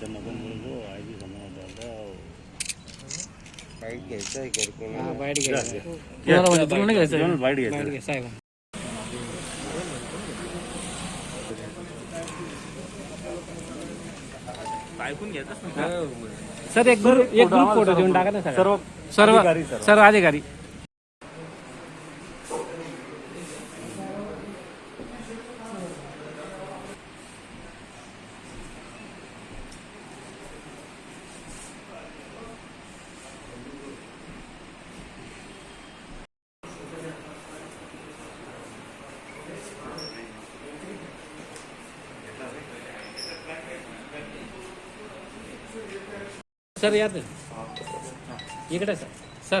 त्यांना फोन करून तो आय बी समजा बाईट घ्यायचं हा बाईट घ्यायचं. तुम्हाला म्हणजे नाही घ्यायचं? बाईट बाईट का? सर एक ग्रुप एक ग्रुप फोटो देऊन टाका ना सर्व सर्व. सर्व अधिकारी. सर यात इकडे सर सर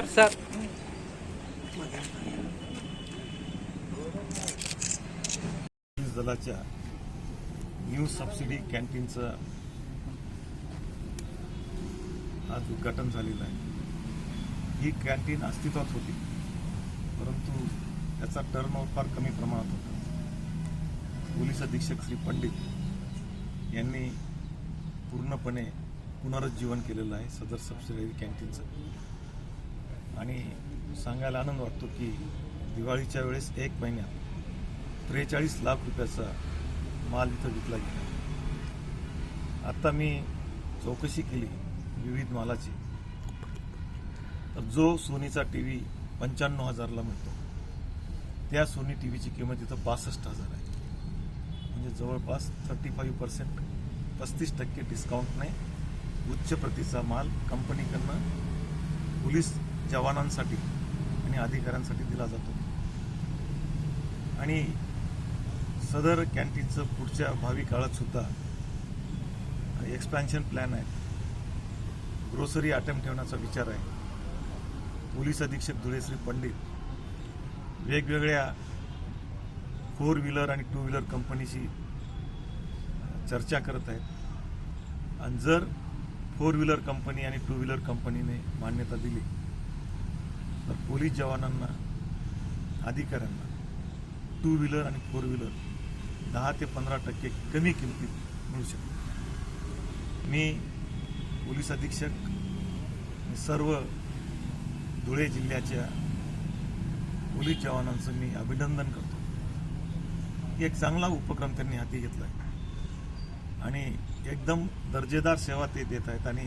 सर दलाच्या न्यू सबसिडी कॅन्टीनचं आज उद्घाटन झालेलं आहे. ही कॅन्टीन अस्तित्वात होती परंतु त्याचा टर्नओव्हर फार कमी प्रमाणात होता. पोलीस अधीक्षक श्री पंडित यांनी पूर्णपणे पुनरुज्जीवन केलेलं आहे सदर सबसिडरी कॅन्टीनचं आणि सांगायला आनंद वाटतो की दिवाळीच्या वेळेस एक महिन्यात त्रेचाळीस लाख रुपयाचा माल इथं विकला गेला. आत्ता मी चौकशी केली विविध मालाची. तर जो सोनीचा टी व्ही पंच्याण्णव हजारला मिळतो त्या सोनी टी व्हीची किंमत इथं बासष्ट हजार आहे. म्हणजे जवळपास थर्टी फाईव्ह पर्सेंट पस्तीस टक्के डिस्काउंटने उच्च प्रतीचा माल कंपनीकडनं पोलीस जवानांसाठी आणि अधिकाऱ्यांसाठी दिला जातो. आणि सदर कॅन्टीनचं पुढच्या भावी काळातसुद्धा एक्सपॅन्शन प्लॅन आहे. ग्रोसरी आयटम ठेवण्याचा विचार आहे. पोलीस अधीक्षक धुळे श्री पंडित वेगवेगळ्या फोर व्हीलर आणि टू व्हीलर कंपनीशी चर्चा करत आहेत. आणि जर फोर व्हीलर कंपनी आणि टू व्हीलर कंपनीने मान्यता दिली तर पोलीस जवानांना अधिकाऱ्यांना टू व्हीलर आणि फोर व्हीलर दहा ते पंधरा टक्के कमी किमतीत मिळू शकते. मी पोलीस अधीक्षक सर्व धुळे जिल्ह्याच्या पोलीस जवानांचं मी अभिनंदन करतो. एक चांगला उपक्रम त्यांनी हाती घेतला आहे आणि एकदम दर्जेदार सेवा ते देत आहेत. आणि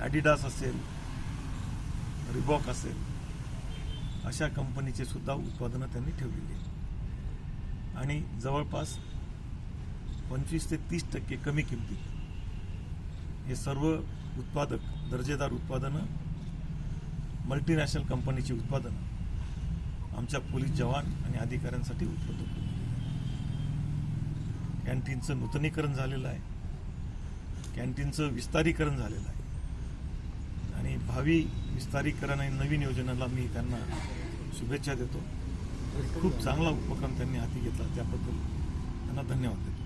ॲडिडास असेल रिबॉक असेल अशा कंपनीचे सुद्धा उत्पादनं त्यांनी ठेवलेली आहेत. आणि जवळपास पंचवीस ते तीस टक्के कमी किमतीत हे सर्व उत्पादक दर्जेदार उत्पादनं मल्टीनॅशनल कंपनीची उत्पादनं आमच्या पोलीस जवान आणि अधिकाऱ्यांसाठी उपलब्ध करून कॅन्टीनचं नूतनीकरण झालेलं आहे. कॅन्टीनचं विस्तारीकरण झालेलं आहे. आणि भावी विस्तारीकरण आणि नवीन योजनेला मी त्यांना शुभेच्छा देतो. खूप चांगला उपक्रम त्यांनी हाती घेतला त्याबद्दल त्यांना धन्यवाद देतो.